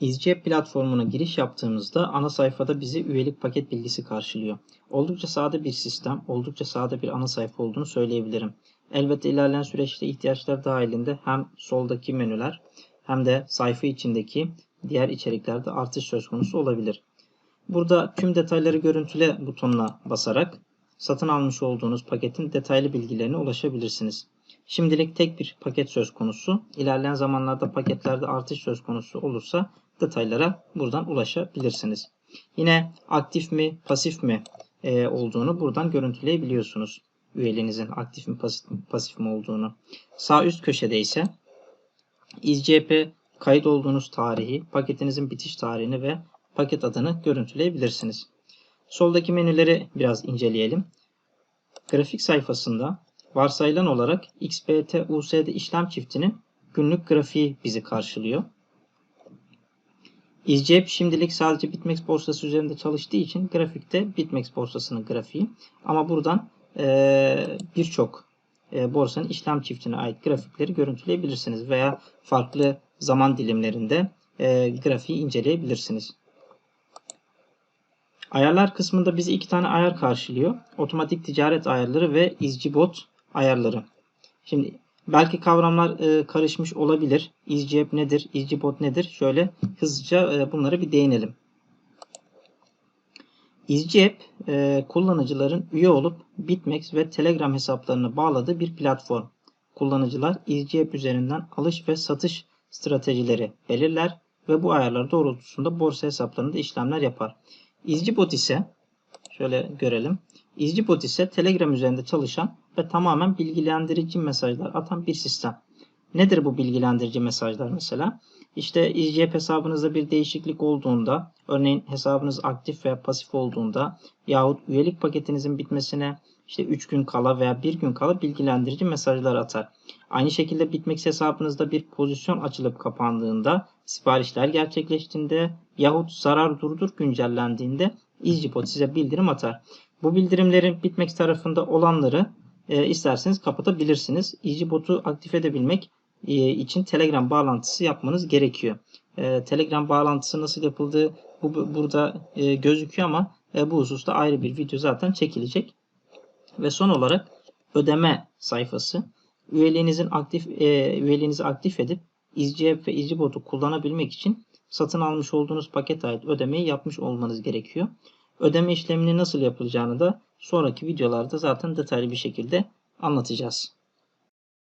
İzcep platformuna giriş yaptığımızda ana sayfada bizi üyelik paket bilgisi karşılıyor. Oldukça sade bir sistem, oldukça sade bir ana sayfa olduğunu söyleyebilirim. Elbette ilerleyen süreçte ihtiyaçlar dahilinde hem soldaki menüler hem de sayfa içindeki diğer içeriklerde artış söz konusu olabilir. Burada tüm detayları görüntüle butonuna basarak satın almış olduğunuz paketin detaylı bilgilerine ulaşabilirsiniz. Şimdilik tek bir paket söz konusu. İlerleyen zamanlarda paketlerde artış söz konusu olursa detaylara buradan ulaşabilirsiniz. Yine aktif mi, pasif mi e, olduğunu buradan görüntüleyebiliyorsunuz. Üyeliğinizin aktif mi, pasif mi, pasif mi olduğunu. Sağ üst köşede ise İzCP kayıt olduğunuz tarihi, paketinizin bitiş tarihini ve paket adını görüntüleyebilirsiniz. Soldaki menüleri biraz inceleyelim. Grafik sayfasında varsayılan olarak XBT USD işlem çiftinin günlük grafiği bizi karşılıyor. İzcep şimdilik sadece Bitmex borsası üzerinde çalıştığı için grafikte Bitmex borsasının grafiği. Ama buradan e, birçok e, borsanın işlem çiftine ait grafikleri görüntüleyebilirsiniz veya farklı zaman dilimlerinde e, grafiği inceleyebilirsiniz. Ayarlar kısmında bizi iki tane ayar karşılıyor. Otomatik ticaret ayarları ve izcibot ayarları. Şimdi belki kavramlar e, karışmış olabilir. İzcep nedir? İzcibot nedir? Şöyle hızlıca e, bunlara bir değinelim. İzcep e, kullanıcıların üye olup Bitmex ve Telegram hesaplarını bağladığı bir platform. Kullanıcılar İzcep üzerinden alış ve satış stratejileri belirler ve bu ayarlar doğrultusunda borsa hesaplarında işlemler yapar. İzcibot ise şöyle görelim. İzcibot ise Telegram üzerinde çalışan ve tamamen bilgilendirici mesajlar atan bir sistem. Nedir bu bilgilendirici mesajlar mesela? İşte İzcep hesabınızda bir değişiklik olduğunda, örneğin hesabınız aktif veya pasif olduğunda yahut üyelik paketinizin bitmesine işte 3 gün kala veya 1 gün kala bilgilendirici mesajlar atar. Aynı şekilde Bitmex hesabınızda bir pozisyon açılıp kapandığında, siparişler gerçekleştiğinde yahut zarar durdur güncellendiğinde EasyBot size bildirim atar. Bu bildirimlerin Bitmex tarafında olanları e, isterseniz kapatabilirsiniz. EasyBot'u aktif edebilmek e, için Telegram bağlantısı yapmanız gerekiyor. E, Telegram bağlantısı nasıl yapıldığı bu, burada e, gözüküyor ama e, bu hususta ayrı bir video zaten çekilecek. Ve son olarak ödeme sayfası. Üyeliğinizin aktif e, üyeliğinizi aktif edip İzcep ve İzcibot'u kullanabilmek için satın almış olduğunuz paket ait ödemeyi yapmış olmanız gerekiyor. Ödeme işlemini nasıl yapılacağını da sonraki videolarda zaten detaylı bir şekilde anlatacağız.